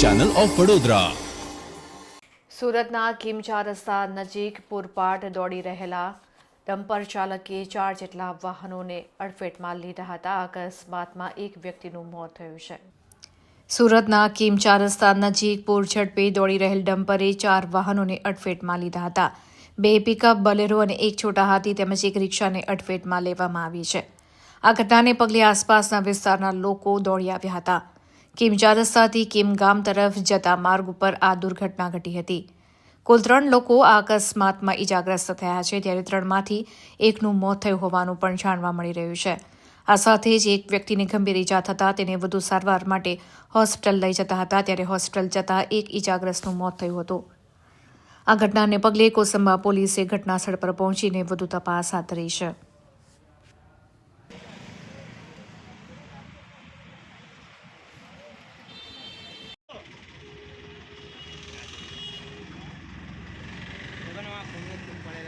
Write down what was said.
Channel of Vadodara સુરતના કિમચા રસ્તા નજીક પૂરપાટ દોડી રહેલા ડમ્પર ચાલકે ચાર જેટલા વાહનોને અડફેટમાં લીધા હતા. અકસ્માતમાં એક વ્યક્તિનું મોત થયું છે. સુરતના કિમચા રસ્તા નજીક પૂર ઝડપે દોડી રહેલ ડમ્પરે ચાર વાહનોને અડફેટમાં લીધા હતા. બે પિકઅપ, બલેરો અને એક છોટા હાથી તેમજ એક રિક્ષાને અડફેટમાં લેવામાં આવી છે. આ ઘટનાને પગલે આસપાસના વિસ્તારના લોકો દોડી આવ્યા હતા. કિમ ચાર કેમ ગામ તરફ જતા માર્ગ ઉપર આ દુર્ઘટના ઘટી હતી. કુલ ત્રણ લોકો આ અકસ્માતમાં ઇજાગ્રસ્ત થયા છે, ત્યારે ત્રણમાંથી એકનું મોત થયું હોવાનું પણ જાણવા મળી રહ્યું છે. આ સાથે જ એક વ્યક્તિને ગંભીર ઇજા થતાં તેને વધુ સારવાર માટે હોસ્પિટલ લઈ જતા હતા, ત્યારે હોસ્પિટલ જતા એક ઇજાગ્રસ્તનું મોત થયું હતું. આ ઘટનાને પગલે કોસંબા પોલીસે ઘટનાસ્થળ પર પહોંચીને વધુ તપાસ હાથ ધરી છે. દુકાનમાં ફોન જ પડેલા છે